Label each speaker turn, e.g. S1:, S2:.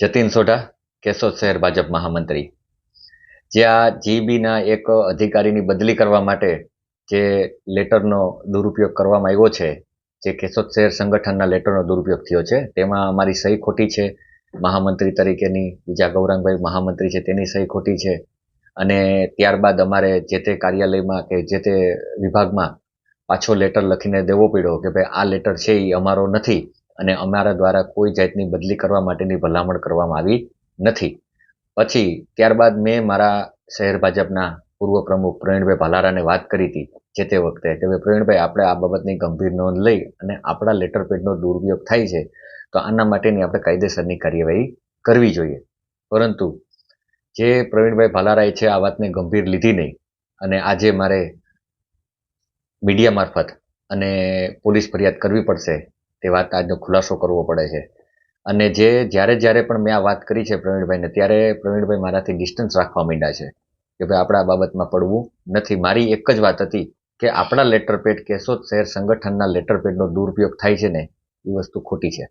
S1: જતીન સોઢા કેશોદ શહેર ભાજપ મહામંત્રી. જ્યાં જીબીના એક અધિકારીની બદલી કરવા માટે જે લેટરનો દુરુપયોગ કરવામાં આવ્યો છે, જે કેશોદ શહેર સંગઠનના લેટરનો દુરુપયોગ થયો છે, તેમાં અમારી સહી ખોટી છે, મહામંત્રી તરીકેની, બીજા ગૌરાંગભાઈ મહામંત્રી છે, તેની સહી ખોટી છે, અને ત્યારબાદ અમારે જે તે કાર્યાલયમાં કે જે તે વિભાગમાં પાછો લેટર લખીને દેવો પડ્યો કે ભાઈ આ લેટર છે એ અમારો નથી અને અમારા દ્વારા કોઈ જાતની બદલી કરવા માટેની ભલામણ કરવામાં આવી નથી. પછી ત્યારબાદ મેં મારા શહેર ભાજપના પૂર્વ પ્રમુખ પ્રવીણભાઈ ભાલારાને વાત કરી હતી જે તે વખતે કે ભાઈ પ્રવીણભાઈ, આપણે આ બાબતની ગંભીર નોંધ લઈ અને આપણા લેટર પેડનો દુરુપયોગ થાય છે, તો આના માટેની આપણે કાયદેસરની કાર્યવાહી કરવી જોઈએ. પરંતુ જે પ્રવીણભાઈ ભાલારાએ છે આ વાતને ગંભીર લીધી નહીં અને આજે મારે મીડિયા મારફત અને પોલીસ ફરિયાદ કરવી પડશે તે વાત આજનો ખુલાસો કરવો પડે છે. અને જે જ્યારે જ્યારે પણ મેં આ વાત કરી છે પ્રવીણભાઈને, ત્યારે પ્રવીણભાઈ મારાથી ડિસ્ટન્સ રાખવા માંડ્યા છે કે ભાઈ આપણા બાબતમાં પડવું નથી. મારી એક જ વાત હતી કે આપણા લેટરપેડ કેશોદ શહેર સંગઠનના લેટરપેડનો દુરુપયોગ થાય છે ને? એ વસ્તુ ખોટી છે.